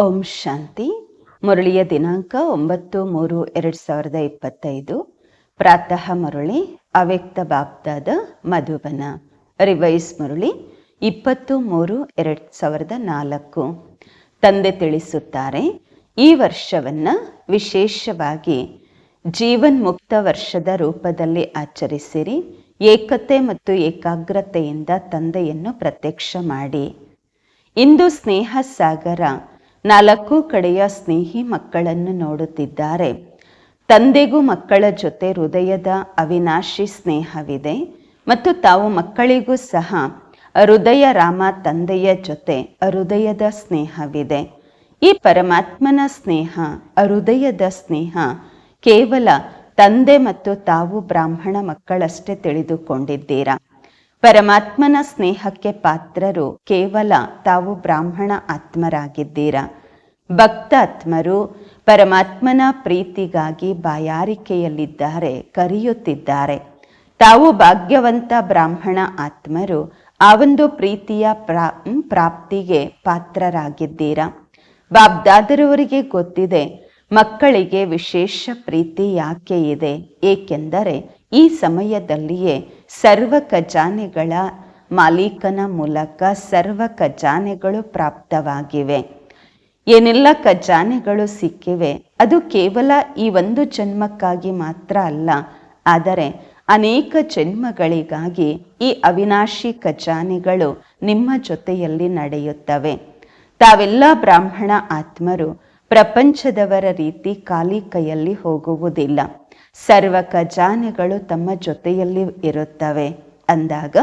ಓಂ ಶಾಂತಿ. ಮುರಳಿಯ ದಿನಾಂಕ ಒಂಬತ್ತು ಮೂರು ಎರಡು ಸಾವಿರದ ಇಪ್ಪತ್ತೈದು. ಪ್ರಾತಃ ಮುರಳಿ, ಅವ್ಯಕ್ತ ಬಾಬ್ದಾದ ಮಧುಬನ. ರಿವೈಸ್ ಮುರಳಿ, ಇಪ್ಪತ್ತು ಮೂರು ಎರಡು ಸಾವಿರದ ನಾಲ್ಕು. ತಂದೆ ತಿಳಿಸುತ್ತಾರೆ, ಈ ವರ್ಷವನ್ನು ವಿಶೇಷವಾಗಿ ಜೀವನ್ಮುಕ್ತ ವರ್ಷದ ರೂಪದಲ್ಲಿ ಆಚರಿಸಿರಿ. ಏಕತೆ ಮತ್ತು ಏಕಾಗ್ರತೆಯಿಂದ ತಂದೆಯನ್ನು ಪ್ರತ್ಯಕ್ಷ ಮಾಡಿ. ಇಂದು ಸ್ನೇಹ ಸಾಗರ ನಾಲ್ಕು ಕಡೆಯ ಸ್ನೇಹಿ ಮಕ್ಕಳನ್ನು ನೋಡುತ್ತಿದ್ದಾರೆ. ತಂದೆಗೂ ಮಕ್ಕಳ ಜೊತೆ ಹೃದಯದ ಅವಿನಾಶಿ ಸ್ನೇಹವಿದೆ ಮತ್ತು ತಾವು ಮಕ್ಕಳಿಗೂ ಸಹ ಹೃದಯ ರಾಮ ತಂದೆಯ ಜೊತೆ ಹೃದಯದ ಸ್ನೇಹವಿದೆ. ಈ ಪರಮಾತ್ಮನ ಸ್ನೇಹ, ಹೃದಯದ ಸ್ನೇಹ ಕೇವಲ ತಂದೆ ಮತ್ತು ತಾವು ಬ್ರಾಹ್ಮಣ ಮಕ್ಕಳಷ್ಟೇ ತಿಳಿದುಕೊಂಡಿದ್ದೀರಾ? ಪರಮಾತ್ಮನ ಸ್ನೇಹಕ್ಕೆ ಪಾತ್ರರು ಕೇವಲ ತಾವು ಬ್ರಾಹ್ಮಣ ಆತ್ಮರಾಗಿದ್ದೀರಾ? ಭಕ್ತ ಆತ್ಮರು ಪರಮಾತ್ಮನ ಪ್ರೀತಿಗಾಗಿ ಬಾಯಾರಿಕೆಯಲ್ಲಿದ್ದಾರೆ, ಕರೆಯುತ್ತಿದ್ದಾರೆ. ತಾವು ಭಾಗ್ಯವಂತ ಬ್ರಾಹ್ಮಣ ಆತ್ಮರು ಆ ಒಂದು ಪ್ರೀತಿಯ ಪ್ರಾ ಪ್ರಾಪ್ತಿಗೆ ಪಾತ್ರರಾಗಿದ್ದೀರಾ? ಬಾಬ್ದಾದರವರಿಗೆ ಗೊತ್ತಿದೆ, ಮಕ್ಕಳಿಗೆ ವಿಶೇಷ ಪ್ರೀತಿ ಯಾಕೆ ಇದೆ? ಏಕೆಂದರೆ ಈ ಸಮಯದಲ್ಲಿಯೇ ಸರ್ವ ಖಜಾನೆಗಳ ಮಾಲೀಕನ ಮೂಲಕ ಸರ್ವ ಖಜಾನೆಗಳು ಪ್ರಾಪ್ತವಾಗಿವೆ. ಏನೆಲ್ಲ ಖಜಾನೆಗಳು ಸಿಕ್ಕಿವೆ? ಅದು ಕೇವಲ ಈ ಒಂದು ಜನ್ಮಕ್ಕಾಗಿ ಮಾತ್ರ ಅಲ್ಲ, ಆದರೆ ಅನೇಕ ಜನ್ಮಗಳಿಗಾಗಿ ಈ ಅವಿನಾಶಿ ಖಜಾನೆಗಳು ನಿಮ್ಮ ಜೊತೆಯಲ್ಲಿ ನಡೆಯುತ್ತವೆ. ತಾವೆಲ್ಲ ಬ್ರಾಹ್ಮಣ ಆತ್ಮರು, ಪ್ರಪಂಚದವರ ರೀತಿ ಖಾಲಿ ಕೈಯಲ್ಲಿ ಹೋಗುವುದಿಲ್ಲ. ಸರ್ವ ಖಜಾನೆಗಳು ತಮ್ಮ ಜೊತೆಯಲ್ಲಿ ಇರುತ್ತವೆ. ಅಂದಾಗ,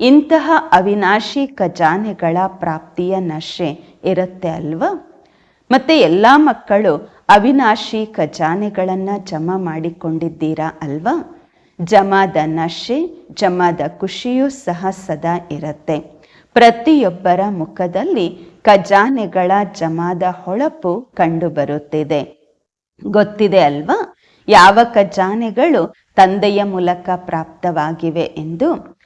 ಇಂತಹ ಅವಿನಾಶಿ ಖಜಾನೆಗಳ ಪ್ರಾಪ್ತಿಯ ನಶೆ ಇರುತ್ತೆ ಅಲ್ವಾ? ಮತ್ತೆ ಎಲ್ಲ ಮಕ್ಕಳು ಅವಿನಾಶಿ ಖಜಾನೆಗಳನ್ನು ಜಮಾ ಮಾಡಿಕೊಂಡಿದ್ದೀರಾ ಅಲ್ವಾ? ಜಮಾದ ನಶೆ, ಜಮಾದ ಖುಷಿಯೂ ಸಹ ಸದಾ ಇರುತ್ತೆ. ಪ್ರತಿಯೊಬ್ಬರ ಮುಖದಲ್ಲಿ ಖಜಾನೆಗಳ ಜಮಾದ ಹೊಳಪು ಕಂಡುಬರುತ್ತಿದೆ. ಗೊತ್ತಿದೆ ಅಲ್ವಾ? ಯಾವ ಖಜಾನೆಗಳು ತಂದೆಯ ಮೂಲಕ ಪ್ರಾಪ್ತವಾಗಿವೆ ಎಂದು.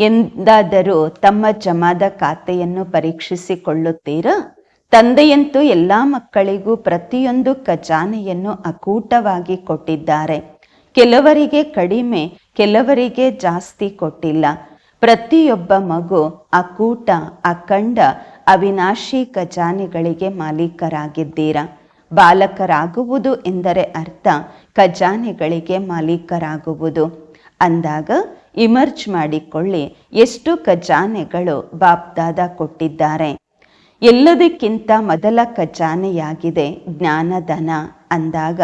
ಎಂದಾದರೂ ತಮ್ಮ ಜಮಾದ ಖಾತೆಯನ್ನು ಪರೀಕ್ಷಿಸಿಕೊಳ್ಳುತ್ತೀರಾ? ತಂದೆಯಂತೂ ಎಲ್ಲ ಮಕ್ಕಳಿಗೂ ಪ್ರತಿಯೊಂದು ಖಜಾನೆಯನ್ನು ಅಕೂಟವಾಗಿ ಕೊಟ್ಟಿದ್ದಾರೆ. ಕೆಲವರಿಗೆ ಕಡಿಮೆ, ಕೆಲವರಿಗೆ ಜಾಸ್ತಿ ಕೊಟ್ಟಿಲ್ಲ. ಪ್ರತಿಯೊಬ್ಬ ಮಗು ಅಕೂಟ, ಅಖಂಡ, ಅವಿನಾಶಿ ಖಜಾನೆಗಳಿಗೆ ಮಾಲೀಕರಾಗಿದ್ದೀರಾ? ಬಾಲಕರಾಗುವುದು ಎಂದರೆ ಅರ್ಥ ಖಜಾನೆಗಳಿಗೆ ಮಾಲೀಕರಾಗುವುದು. ಅಂದಾಗ ಇಮರ್ಜ್ ಮಾಡಿಕೊಳ್ಳಿ ಎಷ್ಟು ಖಜಾನೆಗಳು ಬಾಪ್ದಾದ ಕೊಟ್ಟಿದ್ದಾರೆ. ಎಲ್ಲದಕ್ಕಿಂತ ಮೊದಲ ಖಜಾನೆಯಾಗಿದೆ ಜ್ಞಾನಧನ. ಅಂದಾಗ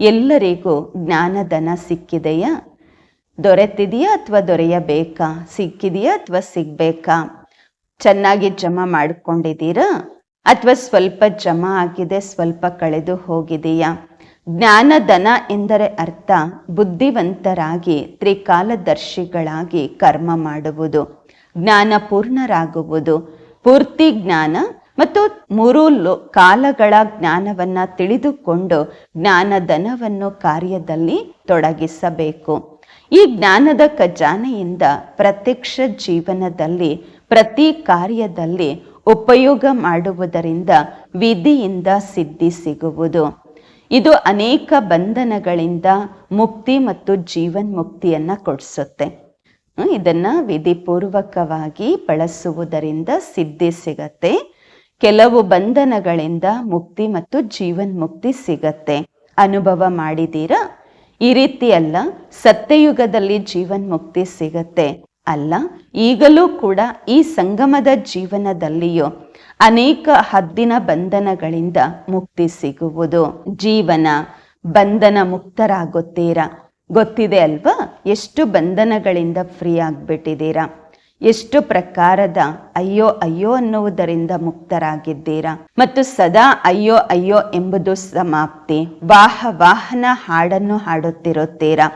ಎಲ್ಲರಿಗೂ ಜ್ಞಾನಧನ ಸಿಕ್ಕಿದೆಯಾ? ದೊರೆತಿದೆಯಾ ಅಥವಾ ದೊರೆಯಬೇಕಾ? ಸಿಕ್ಕಿದೆಯಾ ಅಥವಾ ಸಿಗ್ಬೇಕಾ? ಚೆನ್ನಾಗಿ ಜಮಾ ಮಾಡ್ಕೊಂಡಿದ್ದೀರಾ? ಅಥವಾ ಸ್ವಲ್ಪ ಜಮಾ ಆಗಿದೆ, ಸ್ವಲ್ಪ ಕಳೆದು ಹೋಗಿದೆಯಾ? ಜ್ಞಾನಧನ ಎಂದರೆ ಅರ್ಥ, ಬುದ್ಧಿವಂತರಾಗಿ, ತ್ರಿಕಾಲದರ್ಶಿಗಳಾಗಿ ಕರ್ಮ ಮಾಡುವುದು, ಜ್ಞಾನಪೂರ್ಣರಾಗುವುದು. ಪೂರ್ತಿ ಜ್ಞಾನ ಮತ್ತು ಮೂರು ಕಾಲಗಳ ಜ್ಞಾನವನ್ನು ತಿಳಿದುಕೊಂಡು ಜ್ಞಾನಧನವನ್ನು ಕಾರ್ಯದಲ್ಲಿ ತೊಡಗಿಸಬೇಕು. ಈ ಜ್ಞಾನದ ಖಜಾನೆಯಿಂದ ಪ್ರತ್ಯಕ್ಷ ಜೀವನದಲ್ಲಿ, ಪ್ರತಿ ಕಾರ್ಯದಲ್ಲಿ ಉಪಯೋಗ ಮಾಡುವುದರಿಂದ ವಿಧಿಯಿಂದ ಸಿದ್ಧಿ ಸಿಗುವುದು. ಇದು ಅನೇಕ ಬಂಧನಗಳಿಂದ ಮುಕ್ತಿ ಮತ್ತು ಜೀವನ್ ಮುಕ್ತಿಯನ್ನು ಕೊಡಿಸುತ್ತೆ ಇದನ್ನು ವಿಧಿಪೂರ್ವಕವಾಗಿ ಬಳಸುವುದರಿಂದ ಸಿದ್ಧಿ ಸಿಗತ್ತೆ. ಕೆಲವು ಬಂಧನಗಳಿಂದ ಮುಕ್ತಿ ಮತ್ತು ಜೀವನ್ ಮುಕ್ತಿ ಸಿಗತ್ತೆ. ಅನುಭವ ಮಾಡಿದ್ದೀರಾ? ಈ ರೀತಿ ಅಲ್ಲ ಸತ್ಯಯುಗದಲ್ಲಿ ಜೀವನ್ ಮುಕ್ತಿ ಸಿಗತ್ತೆ. ಅಲ್ಲ, ಈಗಲೂ ಕೂಡ ಈ ಸಂಗಮದ ಜೀವನದಲ್ಲಿಯೂ ಅನೇಕ ಹದ್ದಿನ ಬಂಧನಗಳಿಂದ ಮುಕ್ತಿ ಸಿಗುವುದು. ಜೀವನ ಬಂಧನ ಮುಕ್ತರಾಗುತ್ತೀರಾ? ಗೊತ್ತಿದೆ ಅಲ್ವಾ? ಎಷ್ಟು ಬಂಧನಗಳಿಂದ ಫ್ರೀ ಆಗಿಬಿಟ್ಟಿದ್ದೀರಾ? ಎಷ್ಟು ಪ್ರಕಾರದ ಅಯ್ಯೋ ಅಯ್ಯೋ ಅನ್ನುವುದರಿಂದ ಮುಕ್ತರಾಗಿದ್ದೀರಾ? ಮತ್ತು ಸದಾ ಅಯ್ಯೋ ಅಯ್ಯೋ ಎಂಬುದು ಸಮಾಪ್ತಿ. ವಾಹ ವಾಹನ ಹಾಡನ್ನು ಹಾಡುತ್ತಿರುತ್ತೀರಾ?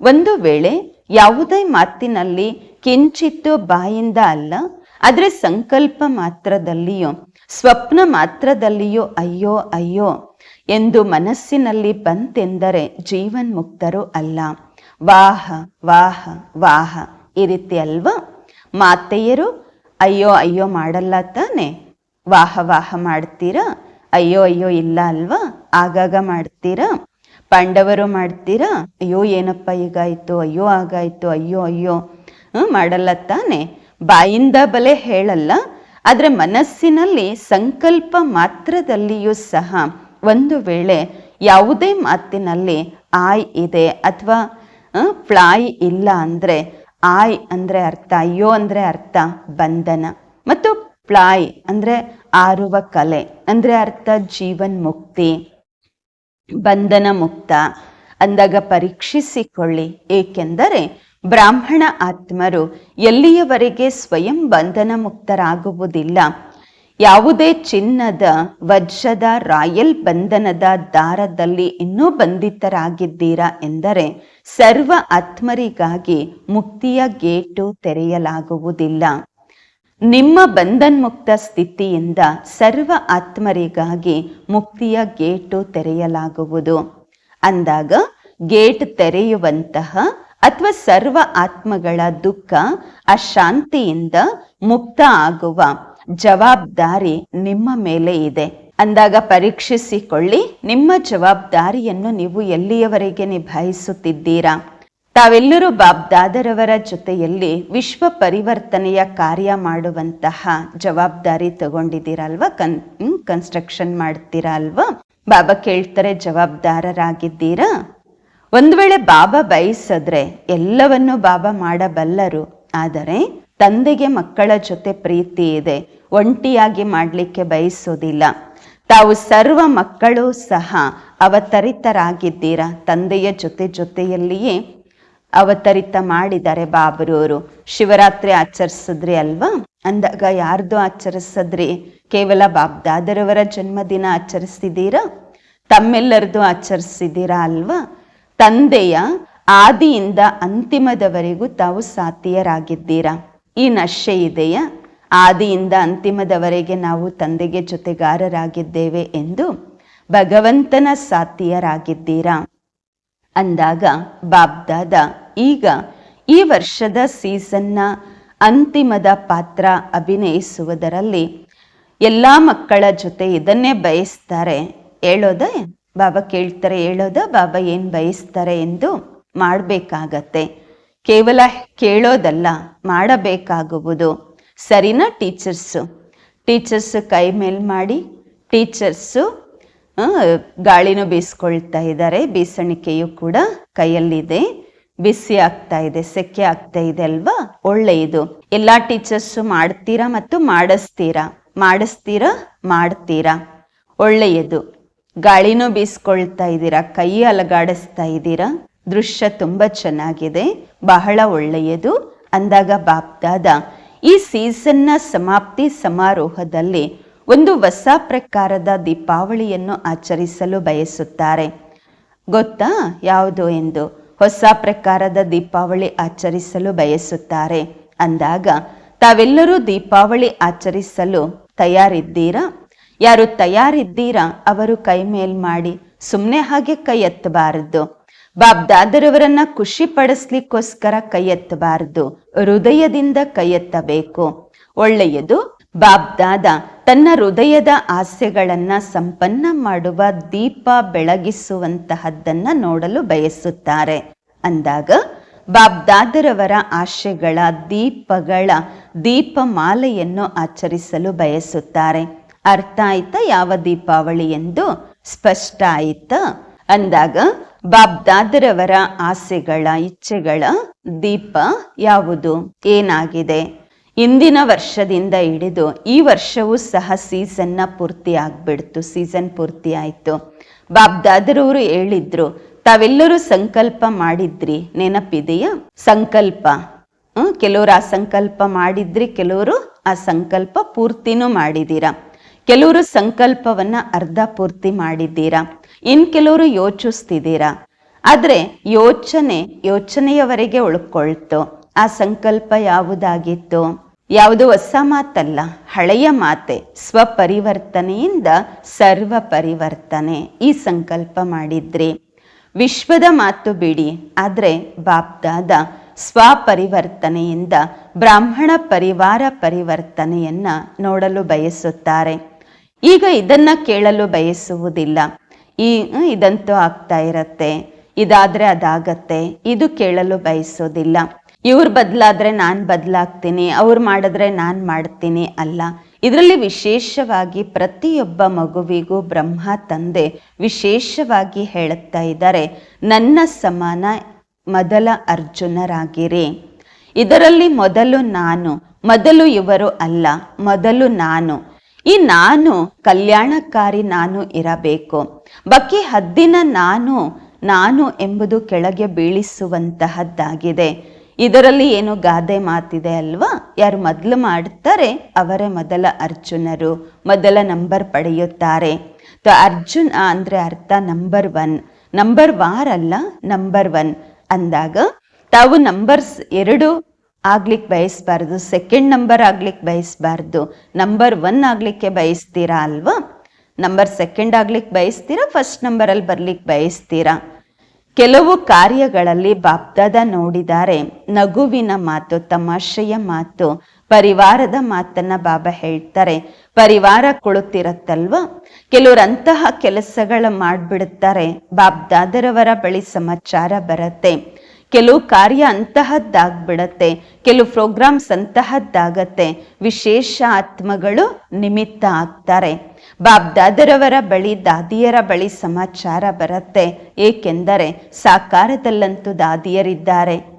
ಒಂದು ವೇಳೆ ಯಾವುದೇ ಮಾತಿನಲ್ಲಿ ಕಿಂಚಿತ್ತು ಬಾಯಿಂದ ಅಲ್ಲ, ಆದರೆ ಸಂಕಲ್ಪ ಮಾತ್ರದಲ್ಲಿಯೋ, ಸ್ವಪ್ನ ಮಾತ್ರದಲ್ಲಿಯೋ ಅಯ್ಯೋ ಅಯ್ಯೋ ಎಂದು ಮನಸ್ಸಿನಲ್ಲಿ ಬಂತೆಂದರೆ ಜೀವನ್ ಮುಕ್ತರು ಅಲ್ಲ. ವಾಹ ವಾಹ ವಾಹ, ಈ ರೀತಿ ಅಲ್ವಾ? ಮಾತೆಯರು, ಅಯ್ಯೋ ಅಯ್ಯೋ ಮಾಡಲ್ಲ ತಾನೆ? ವಾಹ ವಾಹ ಮಾಡ್ತೀರಾ? ಅಯ್ಯೋ ಅಯ್ಯೋ ಇಲ್ಲ ಅಲ್ವಾ? ಆಗಾಗ ಮಾಡ್ತೀರಾ? ಪಾಂಡವರು ಮಾಡ್ತೀರಾ? ಅಯ್ಯೋ, ಏನಪ್ಪ ಈಗಾಯ್ತು ಅಯ್ಯೋ, ಆಗಾಯ್ತು? ಅಯ್ಯೋ ಅಯ್ಯೋ ಮಾಡಲ್ಲ ತಾನೆ. ಬಾಯಿಂದ ಬಲೆ ಹೇಳಲ್ಲ, ಆದರೆ ಮನಸ್ಸಿನಲ್ಲಿ ಸಂಕಲ್ಪ ಮಾತ್ರದಲ್ಲಿಯೂ ಸಹ ಒಂದು ವೇಳೆ ಯಾವುದೇ ಮಾತಿನಲ್ಲಿ ಆಯ್ ಇದೆ ಅಥವಾ ಪ್ಲಾಯ್ ಇಲ್ಲ ಅಂದರೆ, ಆಯ್ ಅಂದರೆ ಅರ್ಥ, ಅಯ್ಯೋ ಅಂದರೆ ಅರ್ಥ, ಬಂಧನ. ಮತ್ತು ಪ್ಲಾಯ್ ಅಂದರೆ ಆರುವ ಕಲೆ, ಅಂದರೆ ಅರ್ಥ, ಜೀವನ್ ಮುಕ್ತಿ, ಬಂಧನ ಮುಕ್ತ. ಅಂದಾಗ ಪರೀಕ್ಷಿಸಿಕೊಳ್ಳಿ. ಏಕೆಂದರೆ ಬ್ರಾಹ್ಮಣ ಆತ್ಮರು ಎಲ್ಲಿಯವರೆಗೆ ಸ್ವಯಂ ಬಂಧನ ಮುಕ್ತರಾಗುವುದಿಲ್ಲ ಯಾವುದೇ ಚಿನ್ನದ, ವಜ್ರದ, ರಾಯಲ್ ಬಂಧನದ ದಾರದಲ್ಲಿ ಇನ್ನೂ ಬಂಧಿತರಾಗಿದ್ದೀರಾ ಎಂದರೆ ಸರ್ವ ಆತ್ಮರಿಗಾಗಿ ಮುಕ್ತಿಯ ಗೇಟು ತೆರೆಯಲಾಗುವುದಿಲ್ಲ. ನಿಮ್ಮ ಬಂಧನ್ಮುಕ್ತ ಸ್ಥಿತಿಯಿಂದ ಸರ್ವ ಆತ್ಮರಿಗಾಗಿ ಮುಕ್ತಿಯ ಗೇಟು ತೆರೆಯಲಾಗುವುದು. ಅಂದಾಗ ಗೇಟ್ ತೆರೆಯುವಂತಹ ಅಥವಾ ಸರ್ವ ಆತ್ಮಗಳ ದುಃಖ, ಅಶಾಂತಿಯಿಂದ ಮುಕ್ತ ಆಗುವ ಜವಾಬ್ದಾರಿ ನಿಮ್ಮ ಮೇಲೆ ಇದೆ. ಅಂದಾಗ ಪರೀಕ್ಷಿಸಿಕೊಳ್ಳಿ, ನಿಮ್ಮ ಜವಾಬ್ದಾರಿಯನ್ನು ನೀವು ಎಲ್ಲಿಯವರೆಗೆ ನಿಭಾಯಿಸುತ್ತಿದ್ದೀರಾ? ತಾವೆಲ್ಲರೂ ಬಾಬ್ದಾದರವರ ಜೊತೆಯಲ್ಲಿ ವಿಶ್ವ ಪರಿವರ್ತನೆಯ ಕಾರ್ಯ ಮಾಡುವಂತಹ ಜವಾಬ್ದಾರಿ ತಗೊಂಡಿದ್ದೀರಲ್ವಾ? ಕನ್ ಕನ್ಸ್ಟ್ರಕ್ಷನ್ ಮಾಡ್ತೀರಾ ಅಲ್ವಾ? ಬಾಬಾ ಕೇಳ್ತಾರೆ, ಜವಾಬ್ದಾರರಾಗಿದ್ದೀರಾ? ಒಂದು ವೇಳೆ ಬಾಬಾ ಬಯಸಿದ್ರೆ ಎಲ್ಲವನ್ನು ಬಾಬಾ ಮಾಡಬಲ್ಲರು. ಆದರೆ ತಂದೆಗೆ ಮಕ್ಕಳ ಜೊತೆ ಪ್ರೀತಿ ಇದೆ. ಒಂಟಿಯಾಗಿ ಮಾಡಲಿಕ್ಕೆ ಬಯಸೋದಿಲ್ಲ ತಾವು ಸರ್ವ ಮಕ್ಕಳು ಸಹ ಅವತರಿತರಾಗಿದ್ದೀರಾ? ತಂದೆಯ ಜೊತೆ ಜೊತೆಯಲ್ಲಿಯೇ ಅವತರಿತ ಮಾಡಿದ್ದಾರೆ ಬಾಬರವರು. ಶಿವರಾತ್ರಿ ಆಚರಿಸಿದ್ರಿ ಅಲ್ವಾ? ಅಂದಾಗ ಯಾರ್ದು ಆಚರಿಸಿದ್ರಿ? ಕೇವಲ ಬಾಬ್ದಾದರವರ ಜನ್ಮದಿನ ಆಚರಿಸಿದ್ದೀರಾ? ತಮ್ಮೆಲ್ಲರದು ಆಚರಿಸಿದ್ದೀರಾ ಅಲ್ವಾ? ತಂದೆಯ ಆದಿಯಿಂದ ಅಂತಿಮದವರೆಗೂ ತಾವು ಸಾತಿಯರಾಗಿದ್ದೀರಾ ಈ ನಶೆ ಇದೆಯಾ? ಆದಿಯಿಂದ ಅಂತಿಮದವರೆಗೆ ನಾವು ತಂದೆಗೆ ಜೊತೆಗಾರರಾಗಿದ್ದೇವೆ ಎಂದು ಭಗವಂತನ ಸಾತಿಯರಾಗಿದ್ದೀರಾ ಅಂದಾಗ ಬಾಬ್ದಾದ ಈಗ ಈ ವರ್ಷದ ಸೀಸನ್ನ ಅಂತಿಮದ ಪಾತ್ರ ಅಭಿನಯಿಸುವುದರಲ್ಲಿ ಎಲ್ಲ ಮಕ್ಕಳ ಜೊತೆ ಇದನ್ನೇ ಬಯಸ್ತಾರೆ. ಹೇಳೋದ? ಬಾಬಾ ಕೇಳ್ತಾರೆ, ಹೇಳೋದು ಬಾಬಾ ಏನು ಬಯಸ್ತಾರೆ ಎಂದು ಮಾಡಬೇಕಾಗತ್ತೆ. ಕೇವಲ ಕೇಳೋದಲ್ಲ, ಮಾಡಬೇಕಾಗುವುದು. ಸರಿನಾ ಟೀಚರ್ಸು? ಟೀಚರ್ಸು ಕೈ ಮೇಲೆ ಮಾಡಿ, ಟೀಚರ್ಸು ಗಾಳಿನೂ ಬೀಸ್ಕೊಳ್ತಾ ಇದ್ದಾರೆ, ಬೀಸಣಿಕೆಯು ಕೂಡ ಕೈಯಲ್ಲಿದೆ. ಬಿಸಿ ಆಗ್ತಾ ಇದೆ, ಸೆಕೆ ಆಗ್ತಾ ಇದೆ ಅಲ್ವಾ? ಒಳ್ಳೆಯದು. ಎಲ್ಲ ಟೀಚರ್ಸು ಮಾಡ್ತೀರಾ ಮತ್ತು ಮಾಡಿಸ್ತೀರಾ? ಮಾಡಿಸ್ತೀರಾ, ಮಾಡ್ತೀರಾ? ಒಳ್ಳೆಯದು. ಗಾಳಿನೂ ಬೀಸ್ಕೊಳ್ತಾ ಇದ್ದೀರಾ? ಕೈ ಅಲಗಾಡಿಸ್ತಾ ಇದ್ದೀರಾ? ದೃಶ್ಯ ತುಂಬ ಚೆನ್ನಾಗಿದೆ, ಬಹಳ ಒಳ್ಳೆಯದು. ಅಂದಾಗ ಬಾಪ್ದಾದ, ಈ ಸೀಸನ್ನ ಸಮಾಪ್ತಿ ಸಮಾರೋಹದಲ್ಲಿ ಒಂದು ಹೊಸ ಪ್ರಕಾರದ ದೀಪಾವಳಿಯನ್ನು ಆಚರಿಸಲು ಬಯಸುತ್ತಾರೆ. ಗೊತ್ತಾ? ಯಾವುದು ಎಂದು? ಹೊಸ ಪ್ರಕಾರದ ದೀಪಾವಳಿ ಆಚರಿಸಲು ಬಯಸುತ್ತಾರೆ. ಅಂದಾಗ, ತಾವೆಲ್ಲರೂ ದೀಪಾವಳಿ ಆಚರಿಸಲು ತಯಾರಿದ್ದೀರಾ? ಯಾರು ತಯಾರಿದ್ದೀರಾ ಅವರು ಕೈ ಮೇಲ್ ಮಾಡಿ ಸುಮ್ಮನೆ ಹಾಗೆ ಕೈ ಎತ್ತಬಾರದು. ಬಾಬ್ದಾದರವರನ್ನ ಖುಷಿ ಪಡಿಸ್ಲಿಕ್ಕೋಸ್ಕರ ಕೈ ಎತ್ತಬಾರದು, ಹೃದಯದಿಂದ ಕೈ ಎತ್ತಬೇಕು. ಒಳ್ಳೆಯದು ಬಾಬ್ದಾದ ತನ್ನ ಹೃದಯದ ಆಸೆಗಳನ್ನ ಸಂಪನ್ನ ಮಾಡುವ ದೀಪ ಬೆಳಗಿಸುವಂತಹದ್ದನ್ನ ನೋಡಲು ಬಯಸುತ್ತಾರೆ. ಅಂದಾಗ ಬಾಬ್ದಾದರವರ ಆಶೆಗಳ ದೀಪಗಳ ದೀಪಮಾಲೆಯನ್ನು ಆಚರಿಸಲು ಬಯಸುತ್ತಾರೆ. ಅರ್ಥ ಆಯ್ತಾ? ಯಾವ ದೀಪಾವಳಿ ಎಂದು ಸ್ಪಷ್ಟ ಆಯ್ತಾ? ಅಂದಾಗ, ಬಾಬ್ದಾದರವರ ಆಸೆಗಳ, ಇಚ್ಛೆಗಳ ದೀಪ ಯಾವುದು? ಏನಾಗಿದೆ? ಇಂದಿನ ವರ್ಷದಿಂದ ಹಿಡಿದು ಈ ವರ್ಷವೂ ಸಹ ಸೀಸನ್ನ ಪೂರ್ತಿ ಆಗ್ಬಿಡ್ತು, ಸೀಸನ್ ಪೂರ್ತಿ ಆಯ್ತು. ಬಾಬ್ದಾದರವರು ಹೇಳಿದ್ರು, ತಾವೆಲ್ಲರೂ ಸಂಕಲ್ಪ ಮಾಡಿದ್ರಿ, ನೆನಪಿದೆಯಾ? ಸಂಕಲ್ಪ. ಕೆಲವರು ಆ ಸಂಕಲ್ಪ ಮಾಡಿದ್ರಿ, ಕೆಲವರು ಆ ಸಂಕಲ್ಪ ಪೂರ್ತಿನೂ ಮಾಡಿದ್ದೀರಾ ಕೆಲವರು ಸಂಕಲ್ಪವನ್ನ ಅರ್ಧ ಪೂರ್ತಿ ಮಾಡಿದ್ದೀರಾ? ಇನ್ ಕೆಲವರು ಯೋಚಿಸ್ತಿದ್ದೀರಾ? ಆದ್ರೆ ಯೋಚನೆ ಯೋಚನೆಯವರೆಗೆ ಉಳ್ಕೊಳ್ತು. ಆ ಸಂಕಲ್ಪ ಯಾವುದಾಗಿತ್ತು? ಯಾವುದು ಹೊಸ ಮಾತಲ್ಲ, ಹಳೆಯ ಮಾತೆ, ಸ್ವಪರಿವರ್ತನೆಯಿಂದ ಸರ್ವ ಪರಿವರ್ತನೆ ಈ ಸಂಕಲ್ಪ ಮಾಡಿದ್ರಿ. ವಿಶ್ವದ ಮಾತು ಬಿಡಿ, ಆದರೆ ಬಾಪ್ದಾದ ಸ್ವಪರಿವರ್ತನೆಯಿಂದ ಬ್ರಾಹ್ಮಣ ಪರಿವಾರ ಪರಿವರ್ತನೆಯನ್ನ ನೋಡಲು ಬಯಸುತ್ತಾರೆ. ಈಗ ಇದನ್ನ ಕೇಳಲು ಬಯಸುವುದಿಲ್ಲ. ಈ ಇದಂತೂ ಆಗ್ತಾ ಇರತ್ತೆ. ಇದಾದ್ರೆ ಅದಾಗತ್ತೆ. ಇದು ಕೇಳಲು ಬಯಸೋದಿಲ್ಲ ಇವ್ರು ಬದಲಾದ್ರೆ ನಾನು ಬದಲಾಗ್ತೀನಿ, ಅವ್ರು ಮಾಡಿದ್ರೆ ನಾನು ಮಾಡ್ತೀನಿ ಅಲ್ಲ. ಇದರಲ್ಲಿ ವಿಶೇಷವಾಗಿ ಪ್ರತಿಯೊಬ್ಬ ಮಗುವಿಗೂ ಬ್ರಹ್ಮ ತಂದೆ ವಿಶೇಷವಾಗಿ ಹೇಳುತ್ತಾ ಇದ್ದಾರೆ. ನನ್ನ ಸಮಾನ ಮೊದಲ ಅರ್ಜುನರಾಗಿರಿ. ಇದರಲ್ಲಿ ಮೊದಲು ನಾನು, ಮೊದಲು ಇವರು ಅಲ್ಲ, ಮೊದಲು ನಾನು. ಈ ನಾನು ಕಲ್ಯಾಣಕಾರಿ ನಾನು ಇರಬೇಕು. ಬಕ್ಕಿ ಹದ್ದಿನ ನಾನು ನಾನು ಎಂಬುದು ಕೆಳಗೆ ಬೀಳಿಸುವಂತಹದ್ದಾಗಿದೆ. ಇದರಲ್ಲಿ ಏನು ಗಾದೆ ಮಾತಿದೆ ಅಲ್ವಾ? ಯಾರು ಮೊದಲು ಮಾಡ್ತಾರೆ, ಅವರೇ ಮೊದಲ ಅರ್ಜುನರು, ಮೊದಲ ನಂಬರ್ ಪಡೆಯುತ್ತಾರೆ. ಅರ್ಜುನ ಅಂದ್ರೆ ಅರ್ಥ ನಂಬರ್ ಒನ್. ನಂಬರ್ ವಾರ್ ಅಲ್ಲ ನಂಬರ್ ಒನ್ ಅಂದಾಗ ತಾವು ನಂಬರ್ಸ್ ಎರಡು ಆಗ್ಲಿಕ್ಕೆ ಬಯಸ್ಬಾರ್ದು ಸೆಕೆಂಡ್ ನಂಬರ್ ಆಗ್ಲಿಕ್ಕೆ ಬಯಸ್ಬಾರ್ದು. ನಂಬರ್ ಒನ್ ಆಗ್ಲಿಕ್ಕೆ ಬಯಸ್ತೀರಾ ಅಲ್ವಾ? ನಂಬರ್ ಸೆಕೆಂಡ್ ಆಗ್ಲಿಕ್ಕೆ ಬಯಸ್ತೀರಾ ಫಸ್ಟ್ ನಂಬರಲ್ಲಿ ಬರ್ಲಿಕ್ಕೆ ಬಯಸ್ತೀರಾ? ಕೆಲವು ಕಾರ್ಯಗಳಲ್ಲಿ ಬಾಪ್ದಾದ ನೋಡಿದ್ದಾರೆ. ನಗುವಿನ ಮಾತು, ತಮಾಷೆಯ ಮಾತು, ಪರಿವಾರದ ಮಾತನ್ನ ಬಾಬಾ ಹೇಳ್ತಾರೆ. ಪರಿವಾರ ಕುಳಿತಿರತ್ತಲ್ವ ಕೆಲವರು ಅಂತಹ ಕೆಲಸಗಳ ಮಾಡ್ಬಿಡುತ್ತಾರೆ ಬಾಬ್ದಾದರವರ ಬಳಿ ಸಮಾಚಾರ ಬರತ್ತೆ. ಕೆಲವು ಕಾರ್ಯ ಅಂತಹದ್ದಾಗ್ಬಿಡತ್ತೆ, ಕೆಲವು ಪ್ರೋಗ್ರಾಮ್ಸ್ ಅಂತಹದ್ದಾಗತ್ತೆ. ವಿಶೇಷ ಆತ್ಮಗಳು ನಿಮಿತ್ತ ಆಗ್ತಾರೆ. ಬಾಬ್ದಾದರವರ ಬಳಿ, ದಾದಿಯರ ಬಳಿ ಸಮಾಚಾರ ಬರತ್ತೆ. ಏಕೆಂದರೆ ಸಾಕಾರದಲ್ಲಂತೂ ದಾದಿಯರಿದ್ದಾರೆ.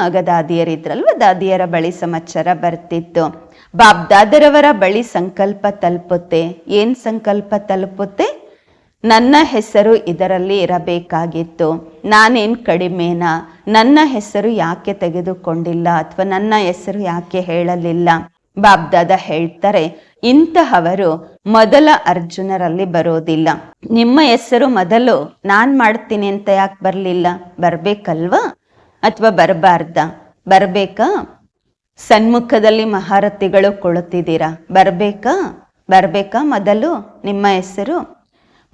ಆಗ ದಾದಿಯರಿದ್ರಲ್ವ? ದಾದಿಯರ ಬಳಿ ಸಮಾಚಾರ ಬರ್ತಿತ್ತು. ಬಾಬ್ದಾದರವರ ಬಳಿ ಸಂಕಲ್ಪ ತಲುಪುತ್ತೆ. ಏನ್ ಸಂಕಲ್ಪ ತಲುಪುತ್ತೆ? ನನ್ನ ಹೆಸರು ಇದರಲ್ಲಿ ಇರಬೇಕಾಗಿತ್ತು. ನಾನೇನು ಕಡಿಮೆನಾ? ನನ್ನ ಹೆಸರು ಯಾಕೆ ತೆಗೆದುಕೊಂಡಿಲ್ಲ ಅಥವಾ ನನ್ನ ಹೆಸರು ಯಾಕೆ ಹೇಳಲಿಲ್ಲ? ಬಾಬ್ದಾದ ಹೇಳ್ತಾರೆ, ಇಂತಹವರು ಮೊದಲ ಅರ್ಜುನರಲ್ಲಿ ಬರೋದಿಲ್ಲ. ನಿಮ್ಮ ಹೆಸರು ಮೊದಲು ನಾನ್ ಮಾಡ್ತೀನಿ ಅಂತ ಯಾಕೆ ಬರಲಿಲ್ಲ? ಬರ್ಬೇಕಲ್ವಾ? ಅಥವಾ ಬರಬಾರ್ದ? ಬರ್ಬೇಕಾ? ಸನ್ಮುಖದಲ್ಲಿ ಮಹಾರಥಿಗಳು ಕುಳಿತಿದ್ದೀರಾ? ಬರ್ಬೇಕಾ? ಬರ್ಬೇಕಾ ಮೊದಲು ನಿಮ್ಮ ಹೆಸರು?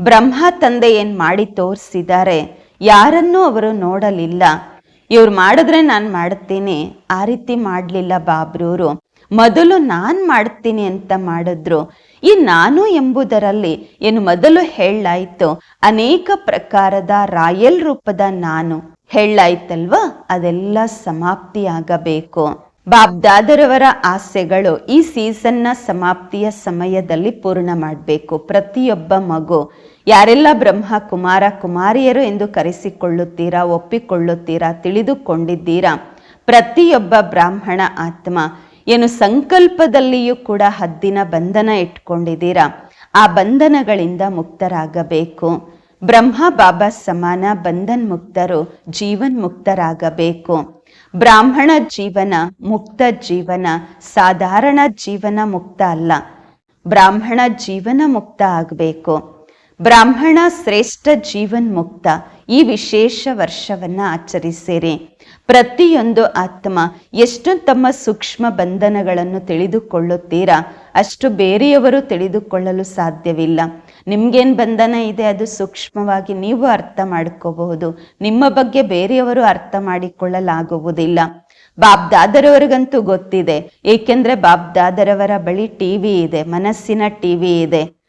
ಬ್ರಹ್ಮ ತಂದೆ ಏನ್ ಮಾಡಿ ತೋರಿಸಿದ್ದಾರೆ ಯಾರನ್ನೂ ಅವರು ನೋಡಲಿಲ್ಲ. ಇವ್ರು ಮಾಡಿದ್ರೆ ನಾನು ಮಾಡ್ತೀನಿ, ಆ ರೀತಿ ಮಾಡಲಿಲ್ಲ ಬಾಬ್ರೂರು. ಮೊದಲು ನಾನು ಮಾಡ್ತೀನಿ ಅಂತ ಮಾಡಿದ್ರು. ಈ ನಾನು ಎಂಬುದರಲ್ಲಿ ಏನು ಮೊದಲು ಹೇಳಲಾಯಿತು. ಅನೇಕ ಪ್ರಕಾರದ ರಾಯಲ್ ರೂಪದ ನಾನು. ಹೇಳಲಾಯ್ತಲ್ವಾ? ಅದೆಲ್ಲ ಸಮಾಪ್ತಿಯಾಗಬೇಕು. ಬಾಬ್ದಾದರವರ ಆಸೆಗಳು ಈ ಸೀಸನ್ನ ಸಮಾಪ್ತಿಯ ಸಮಯದಲ್ಲಿ ಪೂರ್ಣ ಮಾಡಬೇಕು. ಪ್ರತಿಯೊಬ್ಬ ಮಗು ಯಾರೆಲ್ಲ ಬ್ರಹ್ಮ ಕುಮಾರ ಕುಮಾರಿಯರು ಎಂದು ಕರೆಸಿಕೊಳ್ಳುತ್ತೀರಾ, ಒಪ್ಪಿಕೊಳ್ಳುತ್ತೀರಾ, ತಿಳಿದುಕೊಂಡಿದ್ದೀರಾ? ಪ್ರತಿಯೊಬ್ಬ ಬ್ರಾಹ್ಮಣ ಆತ್ಮ ಏನು ಸಂಕಲ್ಪದಲ್ಲಿಯೂ ಕೂಡ ಹದ್ದಿನ ಬಂಧನ ಇಟ್ಕೊಂಡಿದ್ದೀರಾ? ಆ ಬಂಧನಗಳಿಂದ ಮುಕ್ತರಾಗಬೇಕು. ಬ್ರಹ್ಮ ಬಾಬಾ ಸಮಾನ ಬಂಧನ್ ಮುಕ್ತರು, ಜೀವನ್ ಮುಕ್ತರಾಗಬೇಕು. ಬ್ರಾಹ್ಮಣ ಜೀವನ ಮುಕ್ತ ಜೀವನ, ಸಾಧಾರಣ ಜೀವನ ಮುಕ್ತ ಅಲ್ಲ. ಬ್ರಾಹ್ಮಣ ಜೀವನ ಮುಕ್ತ ಆಗಬೇಕು. ಬ್ರಾಹ್ಮಣ ಶ್ರೇಷ್ಠ ಜೀವನ್ ಮುಕ್ತ ಈ ವಿಶೇಷ ವರ್ಷವನ್ನ ಆಚರಿಸಿರಿ. ಪ್ರತಿಯೊಂದು ಆತ್ಮ ಎಷ್ಟು ತಮ್ಮ ಸೂಕ್ಷ್ಮ ಬಂಧನಗಳನ್ನು ತಿಳಿದುಕೊಳ್ಳುತ್ತೀರಾ, ಅಷ್ಟು ಬೇರೆಯವರು ತಿಳಿದುಕೊಳ್ಳಲು ಸಾಧ್ಯವಿಲ್ಲ. ನಿಮ್ಗೇನು ಬಂಧನ ಇದೆ? ಅದು ಸೂಕ್ಷ್ಮವಾಗಿ ನೀವು ಅರ್ಥ ಮಾಡ್ಕೋಬಹುದು. ನಿಮ್ಮ ಬಗ್ಗೆ ಬೇರೆಯವರು ಅರ್ಥ ಮಾಡಿಕೊಳ್ಳಲಾಗುವುದಿಲ್ಲ. ಬಾಬ್ ಬಾಬ್ದಾದರವರಿಗಂತೂ ಗೊತ್ತಿದೆ. ಏಕೆಂದ್ರೆ ಬಾಬ್ದಾದರವರ ಬಳಿ ಟಿವಿ ಇದೆ, ಮನಸ್ಸಿನ ಟಿವಿ ಇದೆ.